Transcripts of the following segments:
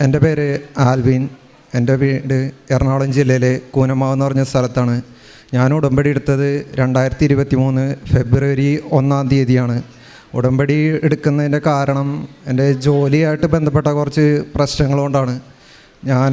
എന്റെ പേര് ആൽവിൻ. എന്റെ വീട് എറണാകുളം ജില്ലയിലെ കൂനമാവ് എന്ന് പറഞ്ഞ സ്ഥലത്താണ്. ഞാൻ ഉടമ്പടി എടുത്തത് രണ്ടായിരത്തി ഇരുപത്തി മൂന്ന് ഫെബ്രുവരി ഒന്നാം തീയതിയാണ്. ഉടമ്പടി എടുക്കുന്നതിന്റെ കാരണം എന്റെ ജോലിയായിട്ട് ബന്ധപ്പെട്ട കുറച്ച് പ്രശ്നങ്ങൾ കൊണ്ടാണ്. ഞാൻ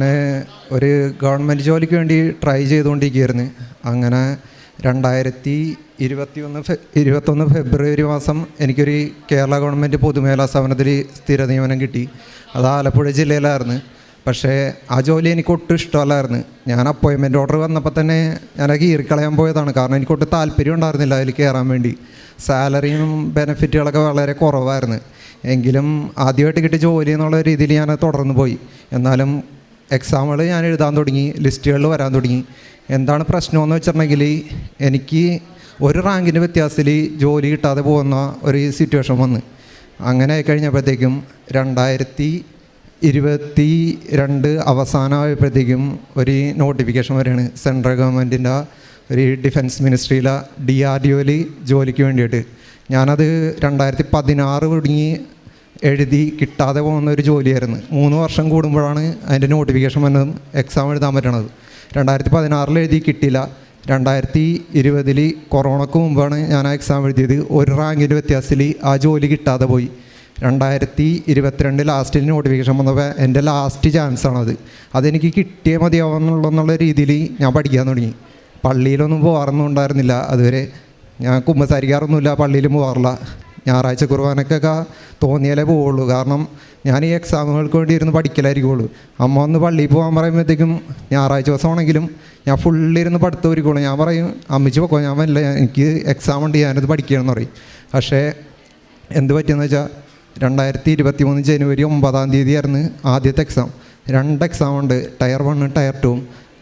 ഒരു ഗവൺമെന്റ് ജോലിക്ക് വേണ്ടി ട്രൈ ചെയ്തുകൊണ്ടിരിക്കുകയായിരുന്നു. അങ്ങനെ രണ്ടായിരത്തി ഇരുപത്തി ഒന്ന് ഫെ ഇരുപത്തൊന്ന് ഫെബ്രുവരി മാസം എനിക്കൊരു കേരള ഗവൺമെന്റ് പൊതുമേഖലാ സ്ഥാപനത്തിൽ സ്ഥിര നിയമനം കിട്ടി. അത് ആലപ്പുഴ ജില്ലയിലായിരുന്നു. പക്ഷേ ആ ജോലി എനിക്ക് ഒട്ടും ഇഷ്ടമല്ലായിരുന്നു. ഞാൻ അപ്പോയിൻമെന്റ് ഓർഡർ വന്നപ്പോൾ തന്നെ ഞാൻ കീറിക്കളയാൻ പോയതാണ്. കാരണം എനിക്ക് ഒട്ടും താല്പര്യം ഉണ്ടായിരുന്നില്ല അതിൽ കയറാൻ വേണ്ടി. സാലറിയും ബെനഫിറ്റുകളൊക്കെ വളരെ കുറവായിരുന്നു. എങ്കിലും ആദ്യമായിട്ട് കിട്ടിയ ജോലി എന്നുള്ള രീതിയിൽ ഞാൻ തുടർന്ന് പോയി. എന്നാലും എക്സാമുകൾ ഞാൻ എഴുതാൻ തുടങ്ങി ലിസ്റ്റുകളിൽ വരാൻ തുടങ്ങി. എന്താണ് പ്രശ്നമെന്ന് വെച്ചിട്ടുണ്ടെങ്കിൽ എനിക്ക് ഒരു റാങ്കിന്റെ വ്യത്യാസത്തിൽ ജോലി കിട്ടാതെ പോകുന്ന ഒരു സിറ്റുവേഷൻ വന്ന്. അങ്ങനെ കഴിഞ്ഞപ്പോഴത്തേക്കും രണ്ടായിരത്തി ഇരുപത്തി രണ്ട് അവസാനമായപ്പോഴത്തേക്കും ഒരു നോട്ടിഫിക്കേഷൻ വരികയാണ്. സെൻട്രൽ ഗവൺമെന്റിന്റെ ഒരു ഡിഫൻസ് മിനിസ്ട്രിയിലെ ഡി ആർ ഡി ഒയിൽ ജോലിക്ക് വേണ്ടിയിട്ട്. ഞാനത് രണ്ടായിരത്തി പതിനാറ് തുടങ്ങി എഴുതി കിട്ടാതെ പോകുന്ന ഒരു ജോലിയായിരുന്നു. മൂന്ന് വർഷം കൂടുമ്പോഴാണ് അതിന്റെ നോട്ടിഫിക്കേഷൻ വന്നതും എക്സാം എഴുതാൻ പറ്റണത്. രണ്ടായിരത്തി പതിനാറിൽ എഴുതി കിട്ടിയില്ല. രണ്ടായിരത്തി ഇരുപതിൽ കൊറോണക്ക് മുമ്പാണ് ഞാൻ ആ എക്സാം എഴുതിയത്. ഒരു റാങ്കിന്റെ വ്യത്യാസത്തിൽ ആ ജോലി കിട്ടാതെ പോയി. രണ്ടായിരത്തി ഇരുപത്തിരണ്ട് ലാസ്റ്റിൽ നോട്ടിഫിക്കേഷൻ വന്നപ്പോൾ എന്റെ ലാസ്റ്റ് ചാൻസ് ആണത്. അതെനിക്ക് കിട്ടിയേ മതിയാവുന്നുള്ളെന്നുള്ള രീതിയിൽ ഞാൻ പഠിക്കാൻ തുടങ്ങി. പള്ളിയിലൊന്നും പോകാറൊന്നും ഉണ്ടായിരുന്നില്ല. അതുവരെ ഞാൻ കുമ്പസാരിക്കാറൊന്നുമില്ല. പള്ളിയിലും പോകാറില്ല. ഞായറാഴ്ച കുർബാനക്കൊക്കെ തോന്നിയാലേ പോവുള്ളൂ. കാരണം ഞാൻ ഈ എക്സാമുകൾക്ക് വേണ്ടി ഇരുന്ന് പഠിക്കലായിരിക്കുള്ളൂ. അമ്മ ഒന്ന് പള്ളിയിൽ പോകാൻ പറയുമ്പോഴത്തേക്കും ഞായറാഴ്ച ദിവസമാണെങ്കിലും ഞാൻ ഫുള്ളിരുന്ന് പഠിത്തം ഒരുക്കുള്ളൂ ഞാൻ പറയും അമ്മിച്ച് പൊക്കോ ഞാൻ വല്ല എനിക്ക് എക്സാം ഉണ്ട്. ഞാനത് പഠിക്കണമെന്ന് പറയും. പക്ഷേ എന്ത് പറ്റിയെന്ന് വെച്ചാൽ രണ്ടായിരത്തി ഇരുപത്തി മൂന്ന് ജനുവരി ഒമ്പതാം തീയതി ആയിരുന്നു ആദ്യത്തെ എക്സാം രണ്ട് എക്സാം ഉണ്ട്. ടയർ വണ്ണും ടയർ ടുവും.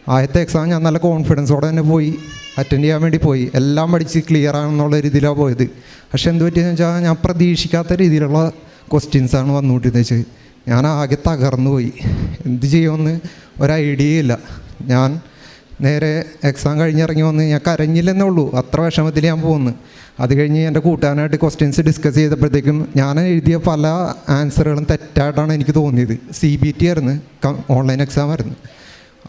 ആദ്യത്തെ എക്സാം ഞാൻ നല്ല കോൺഫിഡൻസോടെ തന്നെ പോയി. അറ്റൻഡ് ചെയ്യാൻ വേണ്ടി പോയി. എല്ലാം പഠിച്ച് ക്ലിയർ ആണെന്നുള്ള രീതിയിലാണ് പോയത്. പക്ഷേ എന്ത് പറ്റിയെന്ന് വെച്ചാൽ ഞാൻ പ്രതീക്ഷിക്കാത്ത രീതിയിലുള്ള ക്വസ്റ്റ്യൻസാണ് വന്നുകൊണ്ടിരുന്നത്. ഞാൻ ആകെ തകർന്നു പോയി. എന്ത് ചെയ്യുമെന്ന് ഒരു ഐഡിയ ഇല്ല. ഞാൻ നേരെ എക്സാം കഴിഞ്ഞിറങ്ങി വന്ന് ഞാൻ കരഞ്ഞില്ലെന്നേ ഉള്ളൂ. അത്ര വിഷമത്തിൽ ഞാൻ പോകുന്നു. അത് കഴിഞ്ഞ് എന്റെ കൂട്ടാനായിട്ട് ക്വസ്റ്റ്യൻസ് ഡിസ്കസ് ചെയ്തപ്പോഴത്തേക്കും ഞാൻ എഴുതിയ പല ആൻസറുകളും തെറ്റായിട്ടാണ് എനിക്ക് തോന്നിയത്. സി ബി ടി ആയിരുന്നു. ഓൺലൈൻ എക്സാം ആയിരുന്നു.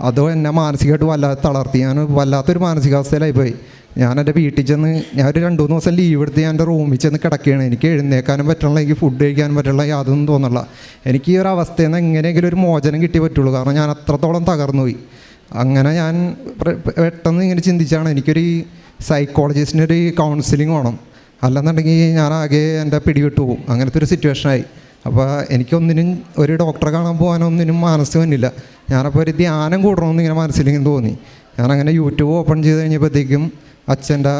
അതോ എന്നെ മാനസികമായിട്ട് വല്ലാതെ തളർത്തി. ഞാൻ വല്ലാത്തൊരു മാനസികാവസ്ഥയിലായി പോയി. ഞാൻ എന്റെ വീട്ടിൽ ചെന്ന് ഞാൻ ഒരു രണ്ട് മൂന്ന് ദിവസം ലീവ് എടുത്ത് ഞാൻ എന്റെ റൂമിൽ ചെന്ന് കിടക്കുകയാണ്. എനിക്ക് എഴുന്നേക്കാനും പറ്റുള്ള എനിക്ക് ഫുഡ് കഴിക്കാനും പറ്റുള്ള യാതൊന്നും തോന്നില്ല എനിക്ക് ഈ ഒരു അവസ്ഥയിൽ നിന്ന് എങ്ങനെയെങ്കിലും ഒരു മോചനം കിട്ടിയേ പറ്റുള്ളൂ. കാരണം ഞാൻ അത്രത്തോളം തകർന്നു പോയി. അങ്ങനെ ഞാൻ പെട്ടെന്ന് ഇങ്ങനെ ചിന്തിച്ചാണ് എനിക്കൊരു സൈക്കോളജിസ്റ്റിന്റെ ഒരു കൗൺസിലിംഗ് വേണം. അല്ലെന്നുണ്ടെങ്കിൽ ഞാൻ ആകെ എന്റെ പിടിവിട്ടു പോകും. അങ്ങനത്തെ ഒരു സിറ്റുവേഷനായി അപ്പോൾ എനിക്കൊന്നിനും ഒരു ഡോക്ടറെ കാണാൻ പോകാനൊന്നിനും മനസ്സ് വന്നില്ല. ഞാനപ്പോൾ ഒരു ധ്യാനം കൂടണമെന്ന് ഇങ്ങനെ മനസ്സിലിങ്ങനെ തോന്നി. ഞാനങ്ങനെ യൂട്യൂബ് ഓപ്പൺ ചെയ്ത് കഴിഞ്ഞപ്പോഴത്തേക്കും അച്ഛന്റെ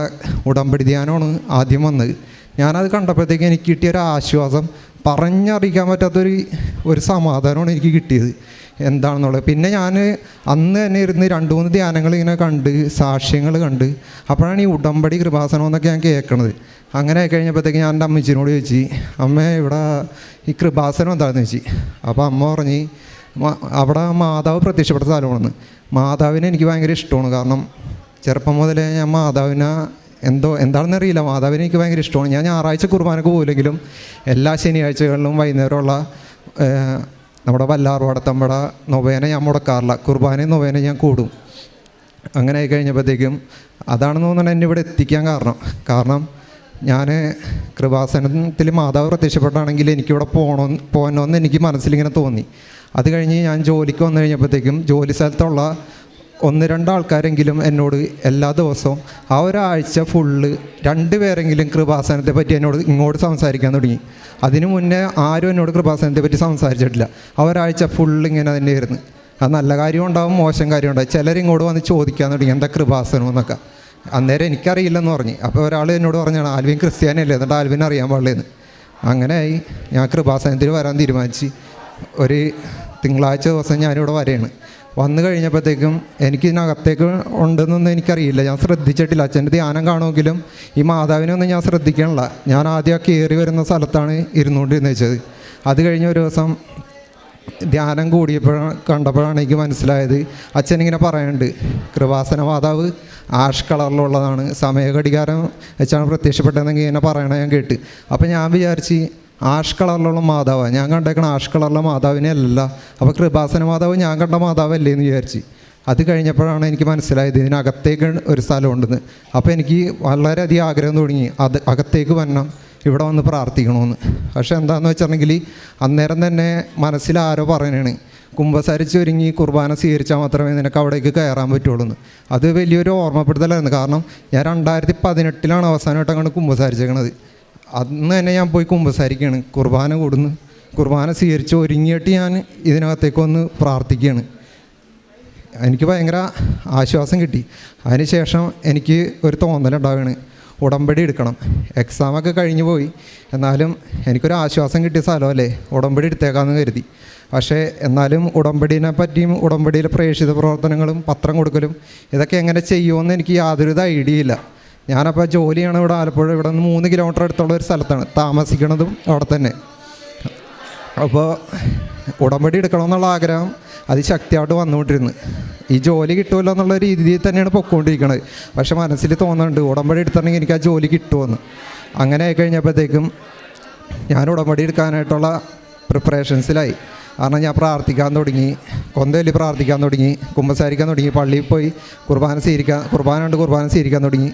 ഉടമ്പടി ധ്യാനമാണ് ആദ്യം വന്നത്. ഞാനത് കണ്ടപ്പോഴത്തേക്കും എനിക്ക് കിട്ടിയ ഒരു ആശ്വാസം പറഞ്ഞറിയിക്കാൻ പറ്റാത്തൊരു ഒരു സമാധാനമാണ് എനിക്ക് കിട്ടിയത്. എന്താണെന്നുള്ളത്. പിന്നെ ഞാൻ അന്ന് തന്നെ ഇരുന്ന് രണ്ട് മൂന്ന് ധ്യാനങ്ങൾ ഇങ്ങനെ കണ്ട് സാക്ഷ്യങ്ങൾ കണ്ട് അപ്പോഴാണ് ഈ ഉടമ്പടി കൃപാസനം എന്നൊക്കെ ഞാൻ കേൾക്കണത്. അങ്ങനെ കഴിഞ്ഞപ്പോഴത്തേക്ക് ഞാൻ എന്റെ അമ്മച്ചിനോട് ചോദിച്ചു അമ്മ ഇവിടെ ഈ കൃപാസനം എന്താണെന്ന് ചോദിച്ചു? അപ്പോൾ അമ്മ പറഞ്ഞ് "മ- അവിടെ മാതാവ് പ്രത്യക്ഷപ്പെട്ട സ്ഥലമാണെന്ന്. മാതാവിനെ എനിക്ക് ഭയങ്കര ഇഷ്ടമാണ്. കാരണം ചെറുപ്പം മുതലേ ഞാൻ മാതാവിനെ എന്തോ എന്താണെന്ന് അറിയില്ല. മാതാവിനെ എനിക്ക് ഭയങ്കര ഇഷ്ടമാണ്. ഞാൻ ഞായറാഴ്ച കുർബാനക്ക് പോയില്ലെങ്കിലും എല്ലാ ശനിയാഴ്ചകളിലും വൈകുന്നേരമുള്ള നമ്മുടെ വല്ലാർവാടത്തമ്പട നൊവേന ഞാൻ മുടക്കാറില്ല. കുർബാനയും നൊവേന ഞാൻ കൂടും. അങ്ങനെ ആയി കഴിഞ്ഞപ്പോഴത്തേക്കും അതാണെന്ന് തോന്നുന്നത് എന്നെ ഇവിടെ എത്തിക്കാൻ കാരണം. കാരണം ഞാൻ കൃപാസനത്തിൽ മാതാവ് പ്രത്യക്ഷപ്പെട്ടാണെങ്കിൽ എനിക്കിവിടെ പോകണം പോകണമെന്ന് എനിക്ക് മനസ്സിലിങ്ങനെ തോന്നി. അത് കഴിഞ്ഞ് ഞാൻ ജോലിക്ക് വന്നു കഴിഞ്ഞപ്പോഴത്തേക്കും ജോലി സ്ഥലത്തുള്ള ഒന്ന് രണ്ടാൾക്കാരെങ്കിലും എന്നോട് എല്ലാ ദിവസവും ആ ഒരാഴ്ച ഫുള്ള് രണ്ട് പേരെങ്കിലും കൃപാസനത്തെ പറ്റി എന്നോട് ഇങ്ങോട്ട് സംസാരിക്കാൻ തുടങ്ങി. അതിനു മുന്നേ ആരും എന്നോട് കൃപാസനത്തെ പറ്റി സംസാരിച്ചിട്ടില്ല. ആ ഒരാഴ്ച ഫുള്ള് ഇങ്ങനെ തന്നെയായിരുന്നു. അത് നല്ല കാര്യം ഉണ്ടാവും മോശം കാര്യം ഉണ്ടാവും. ചിലരിങ്ങോട്ട് വന്ന് ചോദിക്കാൻ തുടങ്ങി എന്താ കൃപാസനം? എന്നൊക്കെ. അന്നേരം എനിക്കറിയില്ലെന്ന് പറഞ്ഞു. അപ്പോൾ ഒരാൾ എന്നോട് പറഞ്ഞാണ് ആൽവിൻ ക്രിസ്ത്യാനിയല്ലേ? എന്നിട്ട് ആൽവിൻ അറിയാൻ പാടില്ലെന്ന് അങ്ങനെയായി. ഞാൻ കൃപാസനത്തിൽ വരാൻ തീരുമാനിച്ച്. ഒരു തിങ്കളാഴ്ച ദിവസം ഞാനിവിടെ വരെയാണ് വന്നു കഴിഞ്ഞപ്പോഴത്തേക്കും എനിക്ക് ഇതിനകത്തേക്ക് ഉണ്ടെന്നൊന്നും എനിക്കറിയില്ല. ഞാൻ ശ്രദ്ധിച്ചിട്ടില്ല. അച്ഛന്റെ ധ്യാനം കാണുമെങ്കിലും ഈ മാതാവിനൊന്നും ഞാൻ ശ്രദ്ധിക്കണില്ല ഞാൻ ആദ്യം കയറി വരുന്ന സ്ഥലത്താണ് ഇരുന്നുകൊണ്ടിരുന്നത്. വെച്ചത് അത് കഴിഞ്ഞ ഒരു ദിവസം ധ്യാനം കൂടിയപ്പോഴാണ് കണ്ടപ്പോഴാണ് എനിക്ക് മനസ്സിലായത്. അച്ഛൻ ഇങ്ങനെ പറയുന്നുണ്ട് കൃപാസന മാതാവ് ആഷ് കളറിലുള്ളതാണ്. സമയഘടികാരം വെച്ചാണ് പ്രത്യക്ഷപ്പെട്ടതെന്നെങ്കിൽ ഇങ്ങനെ പറയണ ഞാൻ കേട്ട്. അപ്പോൾ ഞാൻ വിചാരിച്ച് ആഷ് കളറിലുള്ള മാതാവ്. ഞാൻ കണ്ടേക്കണ ആഷ് കളറിലെ മാതാവിനെ അല്ല അപ്പോൾ കൃപാസന മാതാവ് ഞാൻ കണ്ട മാതാവല്ലേ എന്ന് വിചാരിച്ച്. അത് കഴിഞ്ഞപ്പോഴാണ് എനിക്ക് മനസ്സിലായത് ഇതിനകത്തേക്ക് ഒരു സ്ഥലമുണ്ടെന്ന്. അപ്പോൾ എനിക്ക് വളരെയധികം ആഗ്രഹം തുടങ്ങി. അത് അകത്തേക്ക് വരണം ഇവിടെ വന്ന് പ്രാർത്ഥിക്കണമെന്ന്. പക്ഷെ എന്താണെന്ന് വെച്ചിട്ടുണ്ടെങ്കിൽ അന്നേരം തന്നെ മനസ്സിൽ ആരോ പറയണാണ്. കുമ്പസാരിച്ചൊരുങ്ങി കുർബാന സ്വീകരിച്ചാൽ മാത്രമേ നിനക്ക് അവിടേക്ക് കയറാൻ പറ്റുള്ളൂ എന്ന് അത് വലിയൊരു ഓർമ്മപ്പെടുത്തലായിരുന്നു. കാരണം ഞാൻ രണ്ടായിരത്തി പതിനെട്ടിലാണ് അവസാനമായിട്ട് അങ്ങോട്ട് കുമ്പസാരിച്ചേക്കണത്. അന്ന് തന്നെ ഞാൻ പോയി കുമ്പസാരിക്കുകയാണ്. കുർബാന കൂടുന്നു കുർബാന സ്വീകരിച്ച് ഒരുങ്ങിയിട്ട് ഞാൻ ഇതിനകത്തേക്ക് ഒന്ന് പ്രാർത്ഥിക്കുകയാണ്. എനിക്ക് ഭയങ്കര ആശ്വാസം കിട്ടി. അതിനുശേഷം എനിക്ക് ഒരു തോന്നലുണ്ടാവുകയാണ് ഉടമ്പടി എടുക്കണം. എക്സാമൊക്കെ കഴിഞ്ഞു പോയി. എന്നാലും എനിക്കൊരു ആശ്വാസം കിട്ടിയ സ്ഥലമല്ലേ? ഉടമ്പടി എടുത്തേക്കാമെന്ന് കരുതി. പക്ഷേ എന്നാലും ഉടമ്പടിനെ പറ്റിയും ഉടമ്പടിയിലെ പ്രേക്ഷിത പ്രവർത്തനങ്ങളും പത്രം കൊടുക്കലും ഇതൊക്കെ എങ്ങനെ ചെയ്യുമെന്ന് എനിക്ക് യാതൊരുവിധ ഐഡിയ ഇല്ല ഞാനപ്പോൾ ജോലിയാണ് ഇവിടെ ആലപ്പുഴ. ഇവിടെ നിന്ന് മൂന്ന് കിലോമീറ്റർ അടുത്തുള്ള ഒരു സ്ഥലത്താണ്. താമസിക്കണതും അവിടെ തന്നെ. അപ്പോൾ ഉടമ്പടി എടുക്കണമെന്നുള്ള ആഗ്രഹം അതിശക്തിയായിട്ട് വന്നുകൊണ്ടിരുന്നു. ഈ ജോലി കിട്ടുമല്ലോ എന്നുള്ള രീതിയിൽ തന്നെയാണ് പൊക്കോണ്ടിരിക്കുന്നത് പക്ഷെ മനസ്സിൽ തോന്നുന്നുണ്ട് ഉടമ്പടി എടുത്തിട്ടുണ്ടെങ്കിൽ എനിക്ക് ആ ജോലി കിട്ടുമെന്ന്. അങ്ങനെ ആയി കഴിഞ്ഞപ്പോഴത്തേക്കും ഞാൻ ഉടമ്പടി എടുക്കാനായിട്ടുള്ള പ്രിപ്പറേഷൻസിലായി കാരണം ഞാൻ പ്രാർത്ഥിക്കാൻ തുടങ്ങി കൊന്തയിൽ പ്രാർത്ഥിക്കാൻ തുടങ്ങി കുമ്പസാരിക്കാൻ തുടങ്ങി പള്ളിയിൽ പോയി കുർബാന സ്വീകരിക്കാൻ കുർബാന ഉണ്ട് കുർബാന സ്വീകരിക്കാൻ തുടങ്ങി.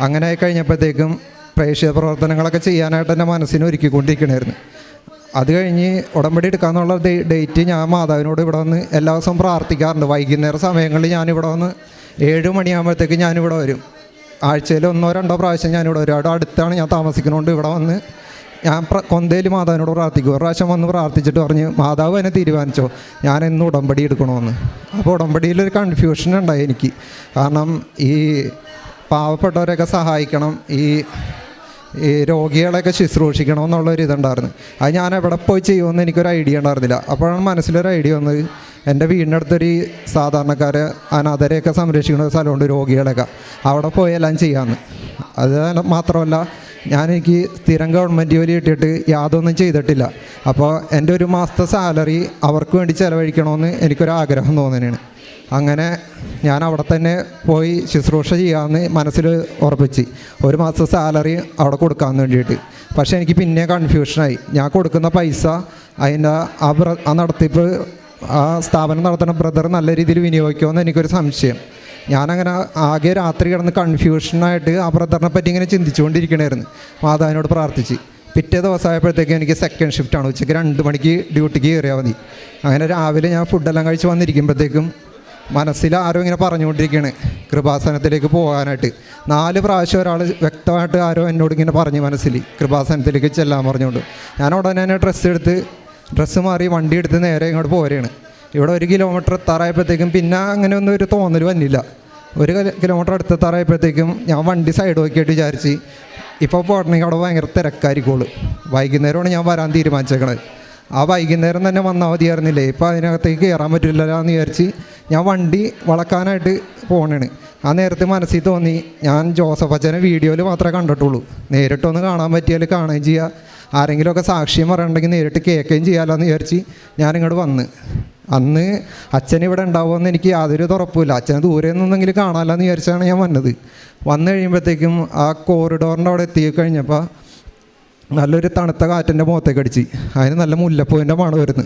അങ്ങനെ കഴിഞ്ഞപ്പോഴത്തേക്കും പ്രേക്ഷിത പ്രവർത്തനങ്ങളൊക്കെ ചെയ്യാനായിട്ട് എന്റെ മനസ്സിനെ ഒരുക്കിക്കൊണ്ടിരിക്കണമായിരുന്നു അത് കഴിഞ്ഞ് ഉടമ്പടി എടുക്കാന്നുള്ള ഡേ- ഡേറ്റ് ഞാൻ മാതാവിനോട് ഇവിടെ വന്ന് എല്ലാ ദിവസവും പ്രാർത്ഥിക്കാറുണ്ട്. വൈകുന്നേര സമയങ്ങളിൽ ഞാനിവിടെ വന്ന് ഏഴ് മണിയാകുമ്പോഴത്തേക്ക് ഞാനിവിടെ വരും. ആഴ്ചയിൽ ഒന്നോ രണ്ടോ പ്രാവശ്യം ഞാനിവിടെ വരും. അവിടെ അടുത്താണ് ഞാൻ താമസിക്കുന്നതുകൊണ്ട് ഇവിടെ വന്ന് ഞാൻ കൊന്തയിൽ മാതാവിനോട് പ്രാർത്ഥിക്കും. ഒരു പ്രാവശ്യം വന്ന് പ്രാർത്ഥിച്ചിട്ട് പറഞ്ഞ് മാതാവ് എന്നെ തീരുമാനിച്ചോ? ഞാൻ എന്ന് ഉടമ്പടി എടുക്കണമെന്ന്. അപ്പോൾ ഉടമ്പടിയിലൊരു കൺഫ്യൂഷൻ ഉണ്ടായി എനിക്ക്. കാരണം ഈ പാവപ്പെട്ടവരെയൊക്കെ സഹായിക്കണം ഈ ഈ രോഗികളെയൊക്കെ ശുശ്രൂഷിക്കണം എന്നുള്ളൊരു ഇതുണ്ടായിരുന്നു. അത് ഞാൻ എവിടെ പോയി ചെയ്യുമെന്ന് എനിക്കൊരു ഐഡിയ ഉണ്ടായിരുന്നില്ല. അപ്പോഴാണ് മനസ്സിലൊരു ഐഡിയ വന്നത് എന്റെ വീടിനടുത്തൊരു സാധാരണക്കാരെ അനാഥരെയൊക്കെ സംരക്ഷിക്കുന്ന ഒരു സ്ഥലമുണ്ട് രോഗികളെയൊക്കെ. അവിടെ പോയി എല്ലാം ചെയ്യാമെന്ന്. അത് മാത്രമല്ല ഞാൻ എനിക്ക് സ്ഥിരം ഗവൺമെന്റ് ജോലി കിട്ടിയിട്ട് യാതൊന്നും ചെയ്തിട്ടില്ല. അപ്പോൾ എന്റെ ഒരു മാസത്തെ സാലറി അവർക്ക് വേണ്ടി ചിലവഴിക്കണമെന്ന് എനിക്കൊരു ആഗ്രഹം തോന്നുന്നതാണ് അങ്ങനെ ഞാൻ അവിടെ തന്നെ പോയി ശുശ്രൂഷ ചെയ്യാമെന്ന് മനസ്സിൽ ഉറപ്പിച്ച് ഒരു മാസം സാലറി അവിടെ കൊടുക്കാൻ വേണ്ടിയിട്ട്. പക്ഷേ എനിക്ക് പിന്നെ കൺഫ്യൂഷനായി ഞാൻ കൊടുക്കുന്ന പൈസ അതിന്റെ ആ ബ്ര ആ നടത്തിപ്പ് ആ സ്ഥാപനം നടത്തുന്ന ബ്രദർ നല്ല രീതിയിൽ വിനിയോഗിക്കുമെന്ന് എനിക്കൊരു സംശയം. ഞാനങ്ങനെ ആകെ രാത്രി കിടന്ന് കൺഫ്യൂഷനായിട്ട് ആ ബ്രദറിനെ പറ്റി ഇങ്ങനെ ചിന്തിച്ചുകൊണ്ടിരിക്കണമായിരുന്നു മാതാവിനോട് പ്രാർത്ഥിച്ച്. പിറ്റേ ദിവസമായപ്പോഴത്തേക്കും എനിക്ക് സെക്കൻഡ് ഷിഫ്റ്റാണ് ഉച്ചയ്ക്ക് രണ്ട് മണിക്ക് ഡ്യൂട്ടിക്ക് കയറിയാൽ മതി. അങ്ങനെ രാവിലെ ഞാൻ ഫുഡെല്ലാം കഴിച്ച് വന്നിരിക്കുമ്പോഴത്തേക്കും മനസ്സിൽ ആരോ ഇങ്ങനെ പറഞ്ഞുകൊണ്ടിരിക്കുകയാണ് കൃപാസനത്തിലേക്ക് പോകാനായിട്ട്. നാല് പ്രാവശ്യം ഒരാൾ വ്യക്തമായിട്ട് ആരോ എന്നോട് ഇങ്ങനെ പറഞ്ഞു മനസ്സിൽ. കൃപാസനത്തിലേക്ക് ചെല്ലാൻ പറഞ്ഞുകൊണ്ട്. ഞാൻ ഉടനെ തന്നെ ഡ്രസ്സ് എടുത്ത് ഡ്രസ്സ് മാറി വണ്ടി എടുത്ത് നേരെ ഇങ്ങോട്ട് പോരുകയാണ്. ഇവിടെ ഒരു കിലോമീറ്റർ എത്താറായപ്പോഴത്തേക്കും പിന്നെ അങ്ങനെ ഒന്നും ഒരു തോന്നൽ വന്നില്ല. ഒരു കിലോമീറ്റർ അടുത്ത് എത്താറായപ്പോഴത്തേക്കും ഞാൻ വണ്ടി സൈഡ് നോക്കിയിട്ട് വിചാരിച്ച് ഇപ്പോൾ പോകണമെങ്കിൽ അവിടെ ഭയങ്കര തിരക്കായിരിക്കുള്ളൂ. വൈകുന്നേരമാണ് ഞാൻ വരാൻ തീരുമാനിച്ചേക്കണത്. ആ വൈകുന്നേരം തന്നെ വന്നാൽ മതിയായിരുന്നില്ലേ ഇപ്പോൾ അതിനകത്തേക്ക് കയറാൻ പറ്റില്ലല്ലോ എന്ന് വിചാരിച്ച് ഞാൻ വണ്ടി വളക്കാനായിട്ട് പോകണേണ് ആ നേരത്തെ മനസ്സിൽ തോന്നി ഞാൻ ജോസഫ് അച്ഛനെ വീഡിയോയിൽ മാത്രമേ കണ്ടിട്ടുള്ളൂ. നേരിട്ടൊന്ന് കാണാൻ പറ്റിയാൽ കാണുകയും ചെയ്യുക ആരെങ്കിലുമൊക്കെ സാക്ഷ്യം പറയണമെങ്കിൽ നേരിട്ട് കേൾക്കുകയും ചെയ്യാമല്ലോ എന്ന് വിചാരിച്ച് ഞാനിങ്ങോട്ട് വന്ന്. അന്ന് അച്ഛൻ ഇവിടെ ഉണ്ടാവുമെന്ന് എനിക്ക് യാതൊരു തുറപ്പില്ല അച്ഛനെ ദൂരെ നിന്നെങ്കിലും കാണാമല്ലോ എന്ന് വിചാരിച്ചാണ് ഞാൻ വന്നത്. വന്നു കഴിയുമ്പോഴത്തേക്കും ആ കോറിഡോറിന്റെ അവിടെ എത്തി കഴിഞ്ഞപ്പോൾ നല്ലൊരു തണുത്ത കാറ്റന്റെ മുഖത്തേക്ക് അടിച്ച്. അതിന് നല്ല മുല്ലപ്പൂവിന്റെ മണം വരുന്നു.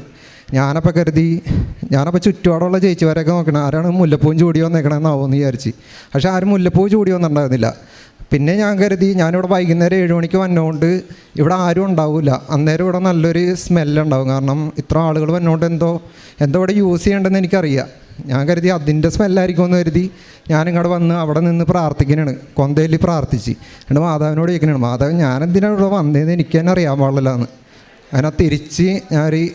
ഞാനപ്പോൾ കരുതി ഞാനപ്പോൾ ചുറ്റുപാടുള്ള ചേച്ചിമാരെയൊക്കെ നോക്കണം ആരാണ് മുല്ലപ്പൂവും ചൂടി വന്നേക്കണമെന്നാവുമെന്ന് വിചാരിച്ച്. പക്ഷേ ആരും മുല്ലപ്പൂ ചൂടി വന്നിട്ടുണ്ടായിരുന്നില്ല. പിന്നെ ഞാൻ കരുതി ഞാനിവിടെ വൈകുന്നേരം ഏഴ് മണിക്ക് വന്നുകൊണ്ട് ഇവിടെ ആരും ഉണ്ടാവില്ല അന്നേരം ഇവിടെ നല്ലൊരു സ്മെല്ലുണ്ടാവും കാരണം ഇത്ര ആളുകൾ വന്നുകൊണ്ട് എന്തോ എന്തോ ഇവിടെ യൂസ് ചെയ്യേണ്ടതെന്ന് എനിക്കറിയാം. ഞാൻ കരുതി അതിന്റെ സ്മെല്ലായിരിക്കും എന്ന് കരുതി ഞാനിങ്ങോട്ട് വന്ന് അവിടെ നിന്ന് പ്രാർത്ഥിക്കണാണ്. കൊന്തയിൽ പ്രാർത്ഥിച്ച്. എന്നിട്ട് മാതാവിനോട് ചോദിക്കണാണ് മാതാവ് ഞാൻ എന്തിനാണ് ഇവിടെ വന്നതെന്ന് എനിക്ക് തന്നെ അറിയാൻ പാടില്ല എന്ന് അങ്ങനെ തിരിച്ച് ഞാനൊരു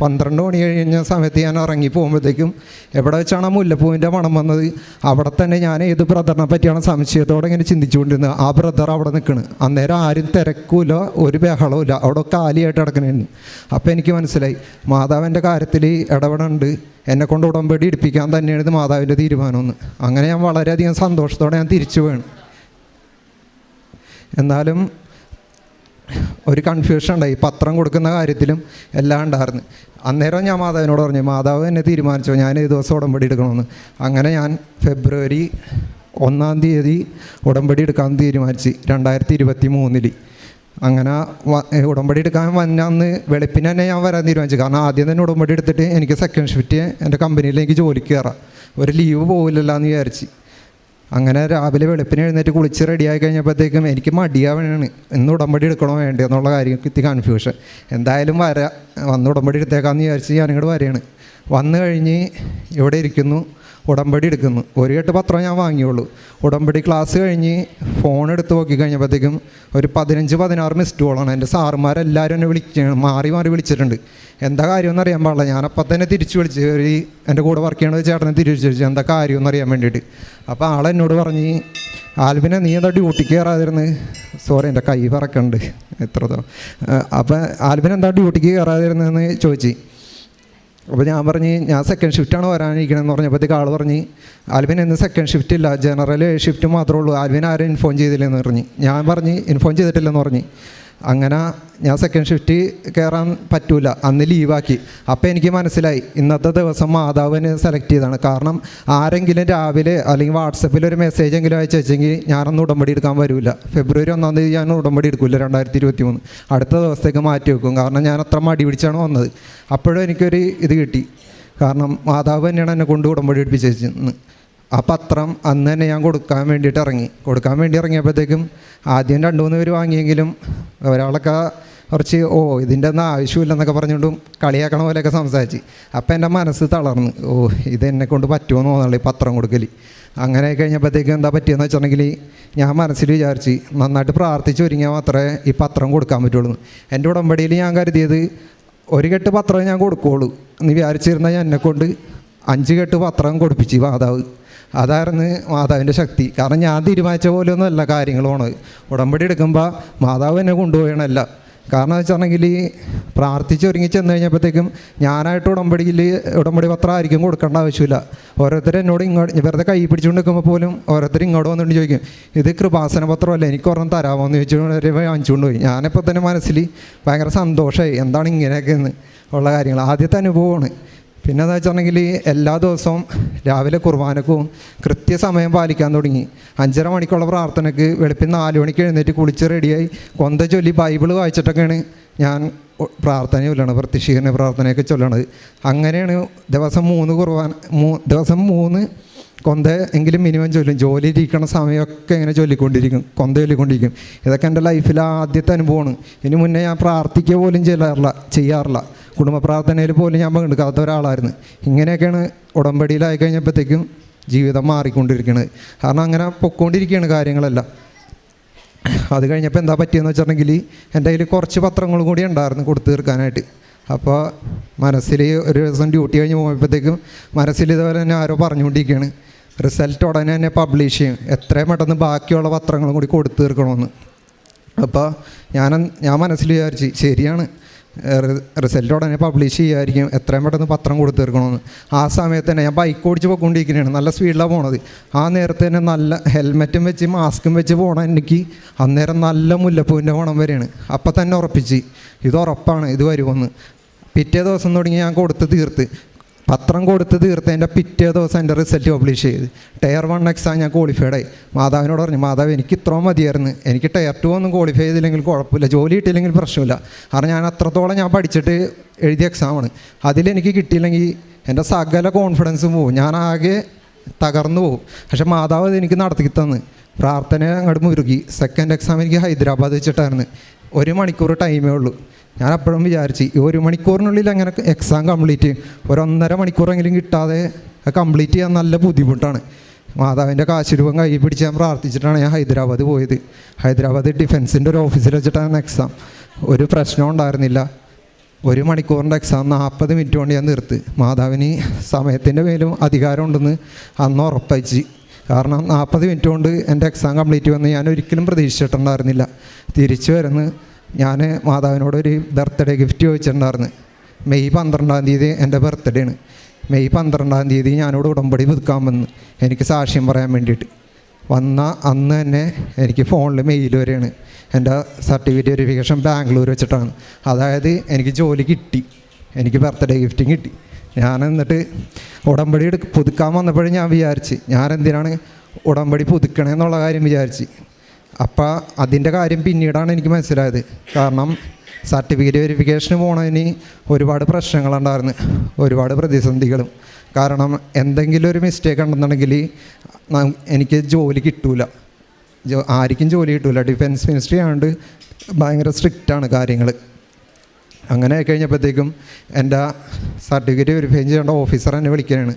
പന്ത്രണ്ട് മണി കഴിഞ്ഞ സമയത്ത് ഞാൻ ഇറങ്ങി പോകുമ്പോഴത്തേക്കും എവിടെ വെച്ചാണ് ആ മുല്ലപ്പൂവിന്റെ മണം വന്നത്? അവിടെ തന്നെ ഞാൻ ഏത് ബ്രദറിനെ പറ്റിയാണ് സംശയത്തോടെ ഇങ്ങനെ ചിന്തിച്ചുകൊണ്ടിരുന്നത്. ആ ബ്രദർ അവിടെ നിൽക്കണ്. അന്നേരം ആരും തിരക്കൂല ഒരു ബഹളവും ഇല്ല. അവിടെ കാലിയായിട്ട് കിടക്കണേന്ന് അപ്പോൾ എനിക്ക് മനസ്സിലായി മാതാവിന്റെ കാര്യത്തിൽ ഇടപെടുന്നുണ്ട് എന്നെ കൊണ്ട് ഉടമ്പടി ഇടിപ്പിക്കാൻ തന്നെയാണ് ഇത് മാതാവിന്റെ തീരുമാനമെന്ന്. അങ്ങനെ ഞാൻ വളരെയധികം സന്തോഷത്തോടെ ഞാൻ തിരിച്ചു വേണം എന്നാലും ഒരു കൺഫ്യൂഷൻ ഉണ്ടായി. പത്രം കൊടുക്കുന്ന കാര്യത്തിലും എല്ലാം ഉണ്ടായിരുന്നു. അന്നേരം ഞാൻ മാതാവിനോട് പറഞ്ഞു മാതാവ് എന്നെ തീരുമാനിച്ചോ? ഞാൻ ഈ ദിവസം ഉടമ്പടി എടുക്കണമെന്ന്. അങ്ങനെ ഞാൻ ഫെബ്രുവരി ഒന്നാം തീയതി ഉടമ്പടി എടുക്കാൻ തീരുമാനിച്ച് രണ്ടായിരത്തി ഇരുപത്തി മൂന്നിൽ അങ്ങനെ ഉടമ്പടി എടുക്കാൻ വന്നന്ന് വെളുപ്പിന് തന്നെ ഞാൻ വരാൻ തീരുമാനിച്ചു. കാരണം ആദ്യം തന്നെ ഉടമ്പടി എടുത്തിട്ട് എനിക്ക് സെക്കൻഡ് ഷിഫ്റ്റ് എന്റെ കമ്പനിയിൽ എനിക്ക് ജോലിക്ക് കയറാം. ഒരു ലീവ് പോകില്ലല്ലോ എന്ന് വിചാരിച്ച്. അങ്ങനെ രാവിലെ വെളുപ്പിന് എഴുന്നേറ്റ് കുളിച്ച് റെഡിയായി കഴിഞ്ഞപ്പോഴത്തേക്കും എനിക്ക് മടിയാവണാണ് ഇന്ന് ഉടമ്പടി എടുക്കണോ വേണ്ടേ എന്നുള്ള കാര്യം ഇത്തി കൺഫ്യൂഷൻ എന്തായാലും വരാം. വന്ന് ഉടമ്പടി എടുത്തേക്കാമെന്ന് വിചാരിച്ച് ഞാനിങ്ങോട്ട് വരികയാണ്. വന്നു കഴിഞ്ഞ് ഇവിടെ ഇരിക്കുന്നു. ഉടമ്പടി എടുക്കുന്നു. ഒരു കെട്ട് പത്രം ഞാൻ വാങ്ങിയുള്ളൂ. ഉടമ്പടി ക്ലാസ് കഴിഞ്ഞ് ഫോൺ എടുത്ത് നോക്കി കഴിഞ്ഞപ്പോഴത്തേക്കും ഒരു പതിനഞ്ച് പതിനാറ് മിസ്ഡ് കോളാണ് എന്റെ സാറുമാരെല്ലാവരും എന്നെ വിളിച്ച് മാറി മാറി വിളിച്ചിട്ടുണ്ട്. എന്താ കാര്യമെന്ന് അറിയാൻ പാടില്ല. ഞാനപ്പം തന്നെ തിരിച്ചു വിളിച്ച് ഒരു എന്റെ കൂടെ വർക്ക് ചെയ്യണ ഒരു ചേട്ടനെ തിരിച്ചു വിളിച്ചു എന്താ കാര്യമെന്ന് അറിയാൻ വേണ്ടിയിട്ട്. അപ്പോൾ ആളെന്നോട് പറഞ്ഞ് ആൽബിനെ നീ എന്താ ഡ്യൂട്ടിക്ക് കയറാതിരുന്ന്? സോറി എന്റെ കൈ പറക്കുന്നുണ്ട് എത്രത്തോളം. അപ്പം ആൽബിൻ എന്താ ഡ്യൂട്ടിക്ക് കയറാതിരുന്നതെന്ന് ചോദിച്ചു. അപ്പോൾ ഞാൻ പറഞ്ഞ് ഞാൻ സെക്കൻഡ് ഷിഫ്റ്റാണ് വരാനിരിക്കണമെന്ന് പറഞ്ഞപ്പോഴത്തേക്ക് ആൾ പറഞ്ഞ് ആൽവിൻ ഇന്ന് സെക്കൻഡ് ഷിഫ്റ്റ് ഇല്ല. ജനറൽ ഷിഫ്റ്റ് മാത്രമേ ഉള്ളൂ. ആൽവിൻ ആരും ഇൻഫോം ചെയ്തില്ലെന്ന് പറഞ്ഞ്. ഞാൻ പറഞ്ഞ് ഇൻഫോം ചെയ്തിട്ടില്ലെന്ന് പറഞ്ഞ്. അങ്ങനെ ഞാൻ സെക്കൻഡ് ഷിഫ്റ്റ് കയറാൻ പറ്റൂല. അന്ന് ലീവാക്കി അപ്പോൾ എനിക്ക് മനസ്സിലായി. ഇന്നത്തെ ദിവസം മാതാവിന് സെലക്ട് ചെയ്താണ് കാരണം ആരെങ്കിലും രാവിലെ അല്ലെങ്കിൽ വാട്സപ്പിൽ ഒരു മെസ്സേജ് എങ്കിലും അയച്ചു വെച്ചെങ്കിൽ ഞാനൊന്നും ഉടമ്പടി എടുക്കാൻ വരില്ല ഫെബ്രുവരി ഒന്നാം തീയതി ഞാൻ ഉടമ്പടി എടുക്കില്ല രണ്ടായിരത്തി ഇരുപത്തി മൂന്ന് അടുത്ത ദിവസത്തേക്ക് മാറ്റി വെക്കും. കാരണം ഞാൻ അത്ര മടി പിടിച്ചാണ് വന്നത്. അപ്പോഴും എനിക്കൊരു ഇത് കിട്ടി. കാരണം മാതാവ് തന്നെയാണ് എന്നെ കൊണ്ട് ഉടമ്പടി എടുപ്പിച്ചെന്ന് ആ പത്രം അന്ന് തന്നെ ഞാൻ കൊടുക്കാൻ വേണ്ടിയിട്ട് ഇറങ്ങി. കൊടുക്കാൻ വേണ്ടി ഇറങ്ങിയപ്പോഴത്തേക്കും ആദ്യം രണ്ട് മൂന്ന് പേര് വാങ്ങിയെങ്കിലും ഒരാളൊക്കെ കുറച്ച് ഓ ഇതിന്റെ ഒന്നും ആവശ്യമില്ലെന്നൊക്കെ പറഞ്ഞുകൊണ്ടും കളിയാക്കണ പോലെയൊക്കെ സംസാരിച്ച്. അപ്പം എന്റെ മനസ്സ് തളർന്ന്. ഓ ഇത് എന്നെ കൊണ്ട് പറ്റുമോ എന്ന് തോന്നുന്നില്ല ഈ പത്രം കൊടുക്കൽ അങ്ങനെ കഴിഞ്ഞപ്പോഴത്തേക്കും എന്താ പറ്റിയെന്ന് വെച്ചിട്ടുണ്ടെങ്കിൽ ഞാൻ മനസ്സിൽ വിചാരിച്ച് നന്നായിട്ട് പ്രാർത്ഥിച്ച് ഒരുങ്ങിയാൽ മാത്രമേ ഈ പത്രം കൊടുക്കാൻ പറ്റുള്ളൂ. എന്റെ ഉടമ്പടിയിൽ ഞാൻ കരുതിയത് ഒരു കെട്ട് പത്രം ഞാൻ കൊടുക്കുകയുള്ളൂ. എന്ന് വിചാരിച്ചിരുന്ന ഞാൻ എന്നെക്കൊണ്ട് അഞ്ച് കെട്ട് പത്രം കൊടുപ്പിച്ച് മാതാവ് അതായിരുന്നു മാതാവിന്റെ ശക്തി. കാരണം ഞാൻ തീരുമാനിച്ച പോലെ ഒന്നുമല്ല കാര്യങ്ങളുമാണ് ഉടമ്പടി എടുക്കുമ്പോൾ മാതാവ് എന്നെ കൊണ്ടുപോയണല്ല കാരണം വെച്ചിട്ടുണ്ടെങ്കിൽ പ്രാർത്ഥിച്ച് ഒരുങ്ങി ചെന്ന് കഴിഞ്ഞപ്പോഴത്തേക്കും ഞാനായിട്ട് ഉടമ്പടിയിൽ ഉടമ്പടി പത്രം ആയിരിക്കും കൊടുക്കേണ്ട ആവശ്യമില്ല. ഓരോരുത്തർ എന്നോട് ഇങ്ങോട്ട് വെറുതെ കൈ പിടിച്ചുകൊണ്ട് നിൽക്കുമ്പോൾ പോലും ഓരോരുത്തർ ഇങ്ങോട്ട് വന്നിട്ട് ചോദിക്കും ഇത് കൃപാസന പത്രമല്ല? എനിക്ക് ഒരെണ്ണം തരാമോ? എന്ന് ചോദിച്ചു വാങ്ങിച്ചുകൊണ്ട് പോയി. ഞാനിപ്പോൾ തന്നെ മനസ്സിൽ ഭയങ്കര സന്തോഷമായി എന്താണ് ഇങ്ങനെയൊക്കെ എന്ന് ഉള്ള കാര്യങ്ങൾ. ആദ്യത്തെ അനുഭവമാണ്. പിന്നെ എന്താ വെച്ചിട്ടുണ്ടെങ്കിൽ എല്ലാ ദിവസവും രാവിലെ കുർബാനക്കും കൃത്യസമയം പാലിക്കാൻ തുടങ്ങി. അഞ്ചര മണിക്കുള്ള പ്രാർത്ഥനയ്ക്ക് വെളുപ്പിന് നാല് മണിക്ക് എഴുന്നേറ്റ് കുളിച്ച് റെഡിയായി കൊന്ത ചൊല്ലി ബൈബിൾ വായിച്ചിട്ടൊക്കെയാണ് ഞാൻ പ്രാർത്ഥന ചൊല്ലണത് പ്രത്യക്ഷീകരണ പ്രാർത്ഥനയൊക്കെ ചൊല്ലണത് അങ്ങനെയാണ് ദിവസം മൂന്ന് കുർബാന മൂ ദിവസം മൂന്ന് കൊന്ത എങ്കിലും മിനിമം ചൊല്ലും. ജോലി ഇരിക്കണ സമയമൊക്കെ ഇങ്ങനെ ചൊല്ലിക്കൊണ്ടിരിക്കും കൊന്ത ചൊല്ലിക്കൊണ്ടിരിക്കും. ഇതൊക്കെ എന്റെ ലൈഫിലെ ആദ്യത്തെ അനുഭവമാണ്. ഇനി മുന്നേ ഞാൻ പ്രാർത്ഥിക്കുക പോലും ചെയ്യാറില്ല ചെയ്യാറില്ല. കുടുംബ പ്രാർത്ഥനയിൽ പോലും ഞാൻ പങ്കെടുക്കാത്ത ഒരാളായിരുന്നു. ഇങ്ങനെയൊക്കെയാണ് ഉടമ്പടിയിലായി കഴിഞ്ഞപ്പോഴത്തേക്കും ജീവിതം മാറിക്കൊണ്ടിരിക്കുന്നത് കാരണം അങ്ങനെ പൊക്കോണ്ടിരിക്കുകയാണ് കാര്യങ്ങളെല്ലാം. അത് കഴിഞ്ഞപ്പോൾ എന്താ പറ്റിയെന്ന് വെച്ചിട്ടുണ്ടെങ്കിൽ എന്റെ കയ്യിൽ കുറച്ച് പത്രങ്ങൾ കൂടി ഉണ്ടായിരുന്നു കൊടുത്തു തീർക്കാനായിട്ട്. അപ്പോൾ മനസ്സിൽ ഒരു ദിവസം ഡ്യൂട്ടി കഴിഞ്ഞ് പോയപ്പോഴത്തേക്കും മനസ്സിൽ ഇതുപോലെ തന്നെ ആരോ പറഞ്ഞുകൊണ്ടിരിക്കുകയാണ്. റിസൾട്ട് ഉടനെ തന്നെ പബ്ലിഷ് ചെയ്യും. എത്രയും പെട്ടെന്ന് ബാക്കിയുള്ള പത്രങ്ങളും കൂടി കൊടുത്തു തീർക്കണമെന്ന്. അപ്പോൾ ഞാൻ ഞാൻ മനസ്സിൽ വിചാരിച്ച് ശരിയാണ്. റിസൾട്ട് ഉടനെ പബ്ലിഷ് ചെയ്യുമായിരിക്കും എത്രയും പെട്ടെന്ന് പത്രം കൊടുത്തു തീർക്കണമെന്ന് ആ സമയത്ത് തന്നെ ഞാൻ ബൈക്ക് ഓടിച്ച് പോയിക്കൊണ്ടിരിക്കുന്നതാണ് നല്ല സ്പീഡിലാണ് പോണത്. ആ നേരത്തെ തന്നെ നല്ല ഹെൽമെറ്റും വെച്ച് മാസ്കും വെച്ച് പോകണം എനിക്ക് അന്നേരം നല്ല മുല്ലപ്പൂവിന്റെ മണം വരെയാണ്. അപ്പം തന്നെ ഉറപ്പിച്ച്. ഇത് ഉറപ്പാണ്. ഇത് വരുമെന്ന്. പിറ്റേ ദിവസം തുടങ്ങി ഞാൻ കൊടുത്ത് തീർത്ത്. പത്രം കൊടുത്ത് തീർത്തതിന്റെ പിറ്റേ ദിവസം എന്റെ റിസൾട്ട് പബ്ലിഷ് ചെയ്ത്. ടയർ വൺ എക്സാം ഞാൻ ക്വാളിഫൈഡ് ആയി. മാതാവിനോട് പറഞ്ഞു മാതാവ് എനിക്ക് ഇത്രയും മതിയായിരുന്നു. എനിക്ക് ടയർ ടു ഒന്നും ക്വാളിഫൈ ചെയ്തില്ലെങ്കിൽ കുഴപ്പമില്ല. ജോലി കിട്ടിയില്ലെങ്കിൽ പ്രശ്നമില്ല. കാരണം ഞാൻ അത്രത്തോളം ഞാൻ പഠിച്ചിട്ട് എഴുതിയ എക്സാമാണ് അതിലെനിക്ക് കിട്ടിയില്ലെങ്കിൽ എന്റെ സകല കോൺഫിഡൻസും പോകും ഞാൻ ആകെ തകർന്നു പോകും പക്ഷെ മാതാവ് അത് എനിക്ക് നടത്തി തന്ന്. പ്രാർത്ഥന അങ്ങോട്ട് മുരുകി സെക്കൻഡ് എക്സാം എനിക്ക് ഹൈദരാബാദ് വെച്ചിട്ടായിരുന്നു. ഒരു മണിക്കൂർ ടൈമേ ഉള്ളൂ. ഞാൻ അപ്പോഴും വിചാരിച്ച് ഈ ഒരു മണിക്കൂറിനുള്ളിൽ അങ്ങനെ എക്സാം കംപ്ലീറ്റ് ഒരൊന്നര മണിക്കൂറെങ്കിലും കിട്ടാതെ കംപ്ലീറ്റ് ചെയ്യാൻ നല്ല ബുദ്ധിമുട്ടാണ്. മാതാവിന്റെ കാശുരൂപം കൈ പിടിച്ച് ഞാൻ പ്രാർത്ഥിച്ചിട്ടാണ് ഞാൻ ഹൈദരാബാദ് പോയത്. ഹൈദരാബാദ് ഡിഫൻസിന്റെ ഒരു ഓഫീസിൽ വെച്ചിട്ടാണ് എക്സാം ഒരു പ്രശ്നം ഉണ്ടായിരുന്നില്ല. ഒരു മണിക്കൂറിന്റെ എക്സാം നാൽപ്പത് മിനിറ്റ് കൊണ്ട് ഞാൻ നിർത്ത്. മാതാവിന് സമയത്തിന്റെ മേലും അധികാരമുണ്ടെന്ന് അന്ന് ഉറപ്പിച്ച് കാരണം നാൽപ്പത് മിനിറ്റ് കൊണ്ട് എന്റെ എക്സാം കംപ്ലീറ്റ് വന്ന് ഞാൻ ഒരിക്കലും പ്രതീക്ഷിച്ചിട്ടുണ്ടായിരുന്നില്ല. തിരിച്ചു വരുന്ന. ഞാൻ മാതാവിനോട് ഒരു ബർത്ത്ഡേ ഗിഫ്റ്റ് ചോദിച്ചിട്ടുണ്ടായിരുന്നു. മെയ് പന്ത്രണ്ടാം തീയതി എന്റെ ബർത്ത്ഡേ ആണ്. മെയ് പന്ത്രണ്ടാം തീയതി ഞാനോട് ഉടമ്പടി പുതുക്കാൻ വന്ന്. എനിക്ക് സാക്ഷ്യം പറയാൻ വേണ്ടിയിട്ട്. വന്ന അന്ന് തന്നെ എനിക്ക് ഫോണിൽ മെയിൽ വരെയാണ്. എന്റെ സർട്ടിഫിക്കറ്റ് വെരിഫിക്കേഷൻ ബാംഗ്ലൂർ വെച്ചിട്ടാണ്. അതായത് എനിക്ക് ജോലി കിട്ടി. എനിക്ക് ബർത്ത്ഡേ ഗിഫ്റ്റും കിട്ടി. ഞാൻ എന്നിട്ട് ഉടമ്പടി പുതുക്കാൻ വന്നപ്പോഴും ഞാൻ വിചാരിച്ച് ഞാൻ എന്തിനാണ് ഉടമ്പടി പുതുക്കണേ എന്നുള്ള കാര്യം വിചാരിച്ച്. അപ്പോൾ അതിന്റെ കാര്യം പിന്നീടാണ് എനിക്ക് മനസ്സിലായത്. കാരണം സർട്ടിഫിക്കറ്റ് വെരിഫിക്കേഷന് പോണതിന് ഒരുപാട് പ്രശ്നങ്ങളുണ്ടായിരുന്നു. ഒരുപാട് പ്രതിസന്ധികളും. കാരണം എന്തെങ്കിലും ഒരു മിസ്റ്റേക്ക് ഉണ്ടെന്നുണ്ടെങ്കിൽ എനിക്ക് ജോലി കിട്ടൂല. ആർക്കും ജോലി കിട്ടൂല. ഡിഫൻസ് മിനിസ്ട്രി ആയതുകൊണ്ട് ഭയങ്കര സ്ട്രിക്റ്റാണ് കാര്യങ്ങൾ അങ്ങനെ കഴിഞ്ഞപ്പോഴത്തേക്കും എന്റെ സർട്ടിഫിക്കറ്റ് വെരിഫൈ ചെയ്യേണ്ട ഓഫീസർ എന്നെ വിളിക്കുകയാണ്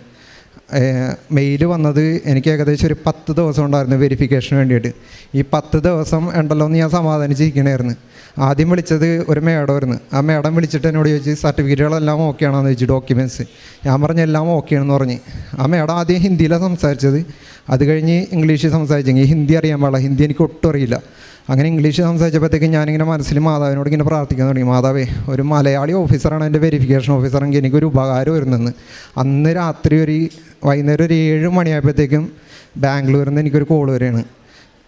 മെയിൽ വന്നത് എനിക്ക് ഏകദേശം ഒരു പത്ത് ദിവസം ഉണ്ടായിരുന്നു വെരിഫിക്കേഷന് വേണ്ടിയിട്ട്. ഈ പത്ത് ദിവസം ഉണ്ടല്ലോ എന്ന് ഞാൻ സമാധാനിച്ചിരിക്കണമായിരുന്നു ആദ്യം വിളിച്ചത് ഒരു മേഡമായിരുന്നു. ആ മേഡം വിളിച്ചിട്ട് എന്നോട് ചോദിച്ചു സർട്ടിഫിക്കറ്റുകളെല്ലാം ഓക്കെ ആണോന്ന് ചോദിച്ചു ഡോക്യുമെന്റ്സ് ഞാൻ പറഞ്ഞു എല്ലാം ഓക്കെ ആണെന്ന് പറഞ്ഞ്. ആ മേഡം ആദ്യം ഹിന്ദിയിലാണ് സംസാരിച്ചത്. അത് കഴിഞ്ഞ് ഇംഗ്ലീഷിൽ സംസാരിച്ചെങ്കിൽ ഹിന്ദി അറിയാൻ പാടില്ല. ഹിന്ദി എനിക്ക് ഒട്ടും അറിയില്ല. അങ്ങനെ ഇംഗ്ലീഷ് സംസാരിച്ചപ്പോഴത്തേക്കും ഞാനിങ്ങനെ മനസ്സിൽ മാതാവിനോട് ഇങ്ങനെ പ്രാർത്ഥിക്കാൻ തുടങ്ങി. മാതാവേ ഒരു മലയാളി ഓഫീസറാണ് എന്റെ വെരിഫിക്കേഷൻ ഓഫീസറെങ്കിൽ എനിക്കൊരു ഉപകാരം വരുന്നെന്ന്. അന്ന് രാത്രി ഒരു വൈകുന്നേരം ഒരു ഏഴ് മണിയായപ്പോഴത്തേക്കും ബാംഗ്ലൂരിൽ നിന്ന് എനിക്കൊരു കോൾ വരികയാണ്.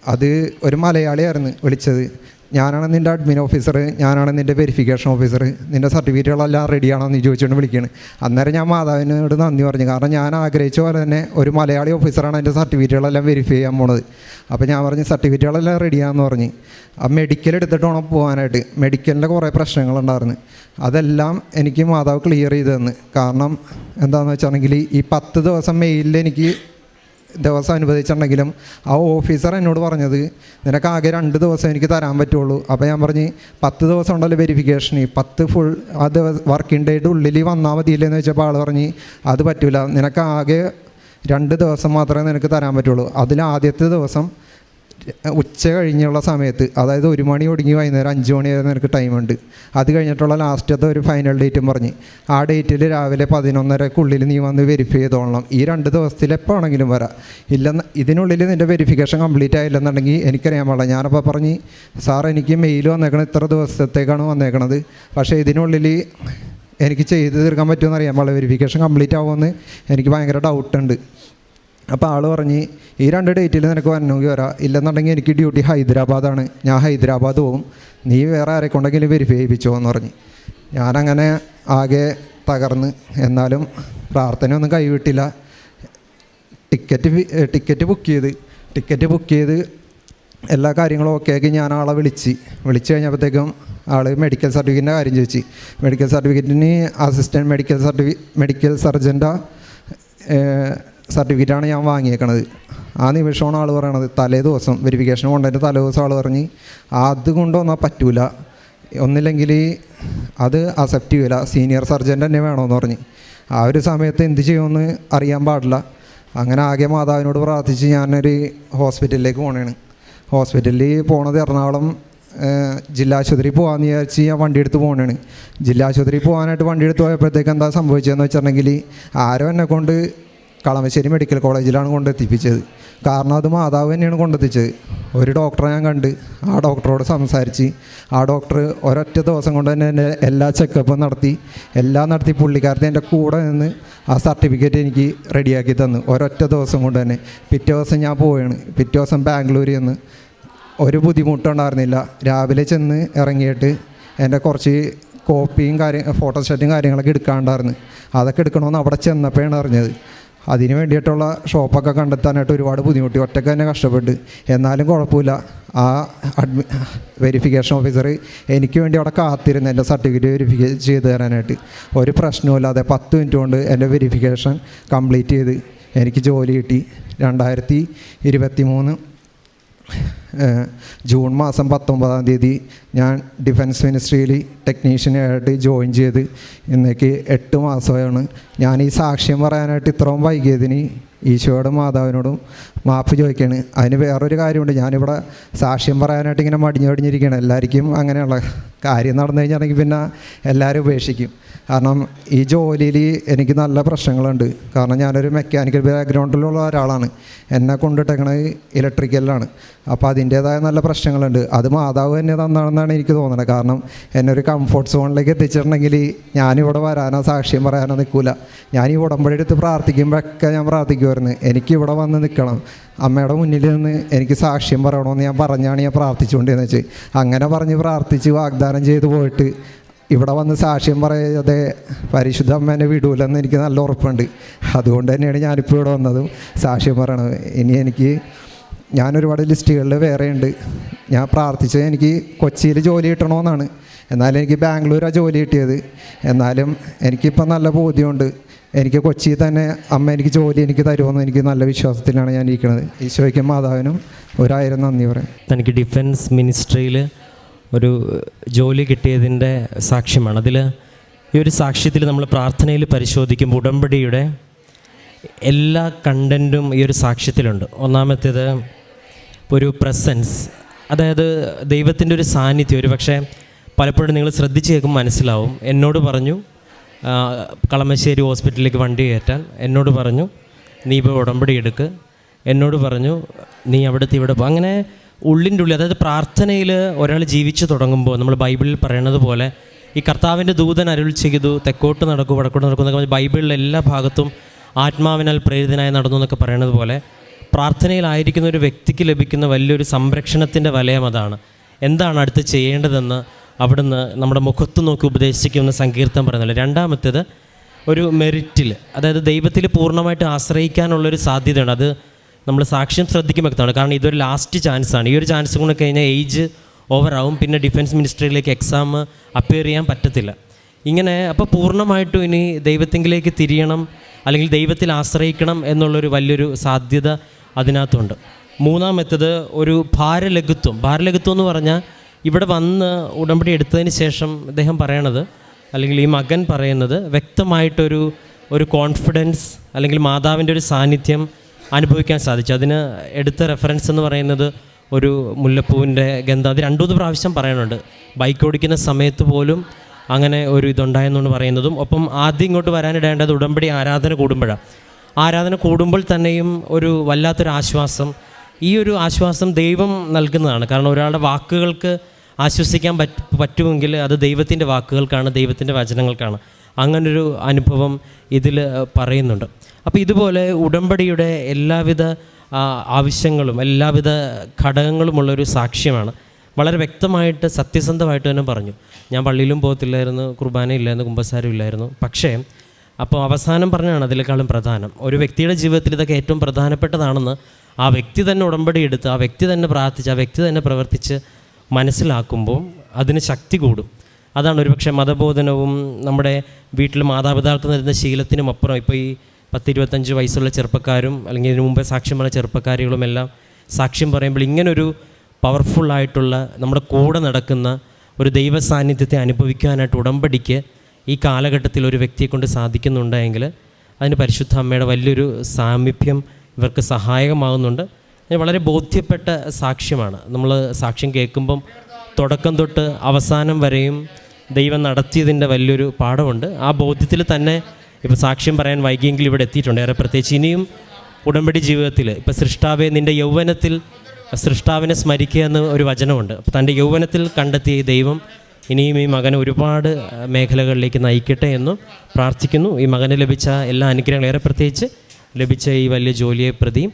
അത് ഒരു മലയാളിയായിരുന്നു വിളിച്ചത്. ഞാനാണ് നിന്റെ അഡ്മിൻ ഓഫീസർ ഞാനാണ് നിന്റെ വെരിഫിക്കേഷൻ ഓഫീസർ നിന്റെ സർട്ടിഫിക്കറ്റുകളെല്ലാം റെഡിയാണോ എന്ന് ചോദിച്ചുകൊണ്ട് വിളിക്കുകയാണ് അന്നേരം ഞാൻ മാതാവിനോട് നന്ദി പറഞ്ഞു. കാരണം ഞാൻ ആഗ്രഹിച്ച പോലെ തന്നെ ഒരു മലയാളി ഓഫീസറാണ് എന്റെ സർട്ടിഫിക്കറ്റുകളെല്ലാം വെരിഫൈ ചെയ്യാൻ പോണത്. അപ്പോൾ ഞാൻ പറഞ്ഞു സർട്ടിഫിക്കറ്റുകളെല്ലാം റെഡിയാണെന്ന് പറഞ്ഞ്. ആ മെഡിക്കൽ എടുത്തിട്ട് വേണം പോകാനായിട്ട്. മെഡിക്കലിന്റെ കുറേ പ്രശ്നങ്ങളുണ്ടായിരുന്നു. അതെല്ലാം എനിക്ക് മാതാവ് ക്ലിയർ ചെയ്തു തന്ന്. കാരണം എന്താണെന്ന് വെച്ചാണെങ്കിൽ ഈ പത്ത് ദിവസം മെയിലിൽ എനിക്ക് ദിവസം അനുവദിച്ചിട്ടുണ്ടെങ്കിലും ആ ഓഫീസർ എന്നോട് പറഞ്ഞത് നിനക്ക് ആകെ രണ്ട് ദിവസം എനിക്ക് തരാൻ പറ്റുള്ളൂ. അപ്പോൾ ഞാൻ പറഞ്ഞ് പത്ത് ദിവസം ഉണ്ടല്ലോ വെരിഫിക്കേഷന് പത്ത് ഫുൾ ആ ദിവസം വർക്കിംഗ് ഡേയുടെ ഉള്ളിൽ വന്നാൽ മതിയില്ലെന്ന് വെച്ചപ്പോൾ ആൾ പറഞ്ഞ് അത് പറ്റില്ല നിനക്ക് ആകെ രണ്ട് ദിവസം മാത്രമേ നിനക്ക് തരാൻ പറ്റുള്ളൂ. അതിൽ ആദ്യത്തെ ദിവസം ഉച്ച കഴിഞ്ഞുള്ള സമയത്ത് അതായത് ഒരു മണി ഒടുങ്ങി വൈകുന്നേരം അഞ്ച് മണി വരെ നിനക്ക് ടൈമുണ്ട്. അത് കഴിഞ്ഞിട്ടുള്ള ലാസ്റ്റത്തെ ഒരു ഫൈനൽ ഡേറ്റും പറഞ്ഞ്. ആ ഡേറ്റിൽ രാവിലെ പതിനൊന്നരക്കുള്ളിൽ നീ വന്ന് വെരിഫൈ ചെയ്തോളണം. ഈ രണ്ട് ദിവസത്തിൽ എപ്പോൾ ആണെങ്കിലും വരാം. ഇല്ലെന്ന് ഇതിനുള്ളിൽ നിന്റെ വെരിഫിക്കേഷൻ കംപ്ലീറ്റ് ആയില്ലെന്നുണ്ടെങ്കിൽ എനിക്കറിയാൻ പാടില്ല. ഞാനപ്പോൾ പറഞ്ഞ് സാർ എനിക്ക് മെയിൽ വന്നേക്കണത് ഇത്ര ദിവസത്തേക്കാണ് വന്നേക്കണത്. പക്ഷേ ഇതിനുള്ളിൽ എനിക്ക് ചെയ്ത് തീർക്കാൻ പറ്റുമെന്ന് അറിയാൻ പാടില്ല. വെരിഫിക്കേഷൻ കംപ്ലീറ്റ് ആവുമെന്ന് എനിക്ക് ഭയങ്കര ഡൗട്ടുണ്ട് അപ്പോൾ ആൾ പറഞ്ഞ് ഈ രണ്ട് ഡേറ്റിൽ നിനക്ക് വരണമെങ്കിൽ വരാം. ഇല്ലെന്നുണ്ടെങ്കിൽ എനിക്ക് ഡ്യൂട്ടി ഹൈദരാബാദാണ്. ഞാൻ ഹൈദരാബാദ് പോകും നീ വേറെ ആരെക്കൊണ്ടെങ്കിലും വെരിഫൈ ചെയ്യിപ്പിച്ചോ എന്ന് പറഞ്ഞ്. ഞാനങ്ങനെ ആകെ തകർന്ന്. എന്നാലും പ്രാർത്ഥനയൊന്നും കൈവിട്ടില്ല. ടിക്കറ്റ് ടിക്കറ്റ് ബുക്ക് ചെയ്ത് ടിക്കറ്റ് ബുക്ക് ചെയ്ത് എല്ലാ കാര്യങ്ങളും ഓക്കെ ആക്കി ഞാൻ ആളെ വിളിച്ച്. വിളിച്ച് കഴിഞ്ഞപ്പോഴത്തേക്കും ആൾ മെഡിക്കൽ സർട്ടിഫിക്കറ്റിന്റെ കാര്യം ചോദിച്ചു. മെഡിക്കൽ സർട്ടിഫിക്കറ്റിന് അസിസ്റ്റന്റ് മെഡിക്കൽ സർട്ടിഫി മെഡിക്കൽ സർജന്റെ സർട്ടിഫിക്കറ്റാണ് ഞാൻ വാങ്ങിയേക്കണത്. ആ നിമിഷമാണ് ആൾ പറയണത് തലേ ദിവസം വെരിഫിക്കേഷൻ കൊണ്ടതിന്റെ തലേ ദിവസം ആൾ പറഞ്ഞ് അത് കൊണ്ടുവന്നാൽ പറ്റൂല. ഒന്നില്ലെങ്കിൽ അത് അക്സെപ്റ്റ് ചെയ്യില്ല സീനിയർ സർജന്റ് തന്നെ വേണമെന്ന് പറഞ്ഞ്. ആ ഒരു സമയത്ത് എന്ത് ചെയ്യുമെന്ന് അറിയാൻ പാടില്ല. അങ്ങനെ ആകെ മാതാവിനോട് പ്രാർത്ഥിച്ച് ഞാനൊരു ഹോസ്പിറ്റലിലേക്ക് പോണേണ്. ഹോസ്പിറ്റലിൽ പോണത് എറണാകുളം ജില്ലാ ആശുപത്രി പോകാമെന്ന് വിചാരിച്ച് ഞാൻ വണ്ടി എടുത്ത് പോകണേണ് ജില്ലാ ആശുപത്രി പോകാനായിട്ട് വണ്ടി എടുത്ത് പോയപ്പോഴത്തേക്ക് എന്താ സംഭവിച്ചതെന്ന് വെച്ചിട്ടുണ്ടെങ്കിൽ ആരോ എന്നെ കൊണ്ട് കളമശ്ശേരി മെഡിക്കൽ കോളേജിലാണ് കൊണ്ടെത്തിപ്പിച്ചത്. കാരണം അത് മാതാവ് തന്നെയാണ് കൊണ്ടെത്തിച്ചത്. ഒരു ഡോക്ടറെ ഞാൻ കണ്ട് ആ ഡോക്ടറോട് സംസാരിച്ച് ആ ഡോക്ടർ ഒരൊറ്റ ദിവസം കൊണ്ട് തന്നെ എന്റെ എല്ലാ ചെക്കപ്പും നടത്തി എല്ലാം നടത്തി പുള്ളിക്കാരത്തെ എന്റെ കൂടെ നിന്ന് ആ സർട്ടിഫിക്കറ്റ് എനിക്ക് റെഡിയാക്കി തന്നു. ഒരൊറ്റ ദിവസം കൊണ്ട് തന്നെ. പിറ്റേ ദിവസം ഞാൻ പോവുകയാണ് പിറ്റേ ദിവസം ബാംഗ്ലൂരിൽ നിന്ന്. ഒരു ബുദ്ധിമുട്ടുണ്ടായിരുന്നില്ല. രാവിലെ ചെന്ന് ഇറങ്ങിയിട്ട് എന്റെ കുറച്ച് കോപ്പിയും കാര്യം ഫോട്ടോസ്റ്റാറ്റും കാര്യങ്ങളൊക്കെ എടുക്കാണ്ടായിരുന്നു. അതൊക്കെ എടുക്കണമെന്ന് അവിടെ ചെന്നപ്പോഴാണ് അറിഞ്ഞത്. അതിന് വേണ്ടിയിട്ടുള്ള ഷോപ്പൊക്കെ കണ്ടെത്താനായിട്ട് ഒരുപാട് ബുദ്ധിമുട്ടി. ഒറ്റയ്ക്ക് തന്നെ കഷ്ടപ്പെട്ട്. എന്നാലും കുഴപ്പമില്ല. ആ അഡ്മി വെരിഫിക്കേഷൻ ഓഫീസർ എനിക്ക് വേണ്ടി അവിടെ കാത്തിരുന്നു എന്റെ സർട്ടിഫിക്കറ്റ് വെരിഫിക്കേ ചെയ്ത് തരാനായിട്ട്. ഒരു പ്രശ്നവുമില്ലാതെ പത്ത് മിനിറ്റ് കൊണ്ട് എന്റെ വെരിഫിക്കേഷൻ കംപ്ലീറ്റ് ചെയ്ത് എനിക്ക് ജോലി കിട്ടി. രണ്ടായിരത്തി ഇരുപത്തി മൂന്ന് ജൂൺ മാസം പത്തൊമ്പതാം തീയതി ഞാൻ ഡിഫൻസ് മിനിസ്ട്രിയിൽ ടെക്നീഷ്യനായിട്ട് ജോയിൻ ചെയ്ത് ഇന്നേക്ക് എട്ട് മാസമാണ് ഞാൻ ഈ സാക്ഷ്യം പറയാനായിട്ട് ഇത്രയും വൈകിയതിന് ഈശോയോടും മാതാവിനോടും മാപ്പ് ചോദിക്കുകയാണ് അതിന് വേറൊരു കാര്യമുണ്ട്. ഞാനിവിടെ സാക്ഷ്യം പറയാനായിട്ട് ഇങ്ങനെ മടിഞ്ഞു മടിഞ്ഞിരിക്കുകയാണ്. എല്ലാവർക്കും അങ്ങനെയുള്ള കാര്യം നടന്നു കഴിഞ്ഞാണെങ്കിൽ പിന്നെ എല്ലാവരും ഉപേക്ഷിക്കും. കാരണം ഈ ജോലിയിൽ എനിക്ക് നല്ല പ്രശ്നങ്ങളുണ്ട്. കാരണം ഞാനൊരു മെക്കാനിക്കൽ ബാക്ക്ഗ്രൗണ്ടിലുള്ള ഒരാളാണ്. എന്നെ കൊണ്ടിട്ടേക്കണത് ഇലക്ട്രിക്കലിലാണ് അപ്പോൾ അതിന്റേതായ നല്ല പ്രശ്നങ്ങളുണ്ട്. അത് മാതാവ് തന്നെ തന്നാണെന്നാണ് എനിക്ക് തോന്നുന്നത്. കാരണം എന്നെ ഒരു കംഫോർട്ട് സോണിലേക്ക് എത്തിച്ചിട്ടുണ്ടെങ്കിൽ ഞാനിവിടെ വരാനോ സാക്ഷ്യം പറയാനോ നിൽക്കില്ല ഞാൻ ഈ ഉടമ്പടി എടുത്ത് പ്രാർത്ഥിക്കുമ്പോഴൊക്കെ ഞാൻ പ്രാർത്ഥിക്കുമായിരുന്നു എനിക്ക് ഇവിടെ വന്ന് നിൽക്കണം. അമ്മയുടെ മുന്നിൽ നിന്ന് എനിക്ക് സാക്ഷ്യം പറയണമെന്ന് ഞാൻ പറഞ്ഞാണ് ഞാൻ പ്രാർത്ഥിച്ചുകൊണ്ടിരുന്നത് വെച്ച്. അങ്ങനെ പറഞ്ഞ് പ്രാർത്ഥിച്ച് വാഗ്ദാനം ചെയ്ത് പോയിട്ട് ഇവിടെ വന്ന് സാക്ഷ്യം പറയാതെ പരിശുദ്ധ അമ്മേനെ വിടൂലെന്ന് എനിക്ക് നല്ല ഉറപ്പുണ്ട്. അതുകൊണ്ട് തന്നെയാണ് ഞാനിപ്പോൾ ഇവിടെ വന്നതും സാക്ഷ്യം പറയണത്. ഇനി എനിക്ക് ഞാൻ ഒരുപാട് ലിസ്റ്റുകളിൽ വേറെയുണ്ട് ഞാൻ പ്രാർത്ഥിച്ചത് എനിക്ക് കൊച്ചിയിൽ ജോലി കിട്ടണമെന്നാണ്. എന്നാലും എനിക്ക് ബാംഗ്ലൂരാണ് ജോലി കിട്ടിയത്. എന്നാലും എനിക്കിപ്പോൾ നല്ല ബോധ്യമുണ്ട്. എനിക്ക് കൊച്ചിയിൽ തന്നെ അമ്മ എനിക്ക് ജോലി എനിക്ക് തരുമെന്ന് എനിക്ക് നല്ല വിശ്വാസത്തിലാണ് ഞാൻ ഇരിക്കുന്നത്. ഈശോയ്ക്കും മാതാവിനും ഒരായിരം നന്ദി പറയാം. തനിക്ക് ഡിഫൻസ് മിനിസ്ട്രിയിൽ ഒരു ജോലി കിട്ടിയതിന്റെ സാക്ഷ്യമാണ്. അതിൽ ഈ ഒരു സാക്ഷ്യത്തിൽ നമ്മൾ പ്രാർത്ഥനയിൽ പരിശോധിക്കുമ്പോൾ ഉടമ്പടിയുടെ എല്ലാ കണ്ടന്റും ഈ ഒരു സാക്ഷ്യത്തിലുണ്ട്. ഒന്നാമത്തേത് ഒരു പ്രസൻസ് അതായത് ദൈവത്തിന്റെ ഒരു സാന്നിധ്യം. ഒരു പക്ഷേ പലപ്പോഴും നിങ്ങൾ ശ്രദ്ധിച്ച് കേൾക്കുമ്പോൾ മനസ്സിലാവും. എന്നോട് പറഞ്ഞു കളമശ്ശേരി ഹോസ്പിറ്റലിലേക്ക് വണ്ടി കയറ്റാൻ എന്നോട് പറഞ്ഞു നീ ഇപ്പോൾ ഉടമ്പടി എടുക്ക്. എന്നോട് പറഞ്ഞു നീ അവിടുത്തെ ഇവിടെ പോ. അങ്ങനെ ഉള്ളിന്റെ ഉള്ളിൽ അതായത് പ്രാർത്ഥനയിൽ ഒരാൾ ജീവിച്ചു തുടങ്ങുമ്പോൾ നമ്മൾ ബൈബിളിൽ പറയണത് പോലെ ഈ കർത്താവിന്റെ ദൂതൻ അരുൾ ചെയ്തു തെക്കോട്ട് നടക്കും വടക്കോട്ട് നടക്കും എന്നൊക്കെ ബൈബിളിലെ എല്ലാ ഭാഗത്തും ആത്മാവിനാൽ പ്രേരിതനായി നടന്നു എന്നൊക്കെ പറയണത് പോലെ പ്രാർത്ഥനയിലായിരിക്കുന്ന ഒരു വ്യക്തിക്ക് ലഭിക്കുന്ന വലിയൊരു സംരക്ഷണത്തിന്റെ വലയം അതാണ്. എന്താണ് അടുത്ത് ചെയ്യേണ്ടതെന്ന് അവിടുന്ന് നമ്മുടെ മുഖത്ത് നോക്കി ഉപദേശിക്കുന്ന സങ്കീർത്തം പറയുന്നില്ല രണ്ടാമത്തേത് ഒരു മെറിറ്റിൽ അതായത് ദൈവത്തിൽ പൂർണമായിട്ട് ആശ്രയിക്കാനുള്ളൊരു സാധ്യതയുണ്ട്. അത് നമ്മൾ സാക്ഷ്യം ശ്രദ്ധിക്കും വ്യക്തമാണ് കാരണം ഇതൊരു ലാസ്റ്റ് ചാൻസാണ് ഈ ഒരു ചാൻസ് കൊണ്ട് കഴിഞ്ഞാൽ ഏജ് ഓവറാവും പിന്നെ ഡിഫൻസ് മിനിസ്ട്രിയിലേക്ക് എക്സാം അപ്പിയർ ചെയ്യാൻ പറ്റത്തില്ല. ഇങ്ങനെ അപ്പോൾ പൂർണമായിട്ടും ഇനി ദൈവത്തിങ്കിലേക്ക് തിരിയണം അല്ലെങ്കിൽ ദൈവത്തിൽ ആശ്രയിക്കണം എന്നുള്ളൊരു വലിയൊരു സാധ്യത അതിനകത്തുണ്ട്. മൂന്നാമത്തേത് ഒരു ഭാരലഘുത്വം. ഭാരലഘുത്വം എന്ന് പറഞ്ഞാൽ ഇവിടെ വന്ന് ഉടമ്പടി എടുത്തതിന് ശേഷം അദ്ദേഹം പറയണത് അല്ലെങ്കിൽ ഈ മകൻ പറയുന്നത് വ്യക്തമായിട്ടൊരു ഒരു കോൺഫിഡൻസ് അല്ലെങ്കിൽ മാതാവിന്റെ ഒരു സാന്നിധ്യം അനുഭവിക്കാൻ സാധിച്ചു. അതിന് എടുത്ത റെഫറൻസ് എന്ന് പറയുന്നത് ഒരു മുല്ലപ്പൂവിന്റെ ഗന്ധം. അത് രണ്ടു മൂന്ന് പ്രാവശ്യം പറയുന്നുണ്ട് ബൈക്ക് ഓടിക്കുന്ന സമയത്ത് പോലും അങ്ങനെ ഒരു ഇതുണ്ടായെന്നാണ് പറയുന്നതും. ഒപ്പം ആദ്യം ഇങ്ങോട്ട് വരാനിടേണ്ടത് ഉടമ്പടി ആരാധന കൂടുമ്പോഴാണ് ആരാധന കൂടുമ്പോൾ തന്നെയും ഒരു വല്ലാത്തൊരു ആശ്വാസം. ഈ ഒരു ആശ്വാസം ദൈവം നൽകുന്നതാണ്. കാരണം ഒരാളുടെ വാക്കുകൾക്ക് ആശ്വസിക്കാൻ പറ്റ പറ്റുമെങ്കിൽ അത് ദൈവത്തിന്റെ വാക്കുകൾക്കാണ് ദൈവത്തിന്റെ വചനങ്ങൾക്കാണ്. അങ്ങനൊരു അനുഭവം ഇതിൽ പറയുന്നുണ്ട്. അപ്പോൾ ഇതുപോലെ ഉടമ്പടിയുടെ എല്ലാവിധ ആവശ്യങ്ങളും എല്ലാവിധ ഘടകങ്ങളുമുള്ളൊരു സാക്ഷ്യമാണ്. വളരെ വ്യക്തമായിട്ട് സത്യസന്ധമായിട്ട് തന്നെ പറഞ്ഞു. ഞാൻ പള്ളിയിലും പോകത്തില്ലായിരുന്നു കുർബാന ഇല്ലായിരുന്നു കുമ്പസാരം ഇല്ലായിരുന്നു. പക്ഷേ അപ്പോൾ അവസാനം പറഞ്ഞാണ് അതിനേക്കാളും പ്രധാനം. ഒരു വ്യക്തിയുടെ ജീവിതത്തിൽ ഇതൊക്കെ ഏറ്റവും പ്രധാനപ്പെട്ടതാണെന്ന് ആ വ്യക്തി തന്നെ ഉടമ്പടി എടുത്ത് ആ വ്യക്തി തന്നെ പ്രാർത്ഥിച്ച് ആ വ്യക്തി തന്നെ പ്രവർത്തിച്ച് മനസ്സിലാക്കുമ്പോൾ അതിന് ശക്തി കൂടും. അതാണ് ഒരുപക്ഷെ മതബോധനവും നമ്മുടെ വീട്ടിൽ മാതാപിതാക്കൾ നൽകുന്ന ശീലത്തിനും അപ്പുറം. ഇപ്പോൾ ഈ പത്തിരുപത്തഞ്ച് വയസ്സുള്ള ചെറുപ്പക്കാരും അല്ലെങ്കിൽ ഇതിനു മുമ്പേ സാക്ഷ്യം പറഞ്ഞ ചെറുപ്പക്കാരികളും എല്ലാം സാക്ഷ്യം പറയുമ്പോൾ ഇങ്ങനൊരു പവർഫുള്ളായിട്ടുള്ള നമ്മുടെ കൂടെ നടക്കുന്ന ഒരു ദൈവ സാന്നിധ്യത്തെ അനുഭവിക്കാനായിട്ട് ഉടമ്പടിക്ക് ഈ കാലഘട്ടത്തിൽ ഒരു വ്യക്തിയെ കൊണ്ട് സാധിക്കുന്നുണ്ടെങ്കിൽ അതിന് പരിശുദ്ധ അമ്മയുടെ വലിയൊരു സാമീപ്യം ഇവർക്ക് സഹായകമാകുന്നുണ്ട്. വളരെ ബോധ്യപ്പെട്ട സാക്ഷ്യമാണ്. നമ്മൾ സാക്ഷ്യം കേൾക്കുമ്പം തുടക്കം തൊട്ട് അവസാനം വരെയും ദൈവം നടത്തിയതിന്റെ വലിയൊരു പാഠമുണ്ട്. ആ ബോധ്യത്തിൽ തന്നെ ഇപ്പോൾ സാക്ഷ്യം പറയാൻ വൈകിയെങ്കിൽ ഇവിടെ എത്തിയിട്ടുണ്ട്. ഏറെ പ്രത്യേകിച്ച് ഇനിയും ഉടമ്പടി ജീവിതത്തിൽ ഇപ്പോൾ സൃഷ്ടാവെ നിന്റെ യൗവനത്തിൽ സൃഷ്ടാവിനെ സ്മരിക്കുക എന്ന് ഒരു വചനമുണ്ട്. അപ്പോൾ തന്റെ യൗവനത്തിൽ കണ്ടെത്തിയ ദൈവം ഇനിയും ഈ മകനെ ഒരുപാട് മേഖലകളിലേക്ക് നയിക്കട്ടെ എന്നും പ്രാർത്ഥിക്കുന്നു. ഈ മകന് ലഭിച്ച എല്ലാ അനുഗ്രഹങ്ങളും ഏറെ പ്രത്യേകിച്ച് ലഭിച്ച ഈ വലിയ ജോലിയെ പ്രതിയും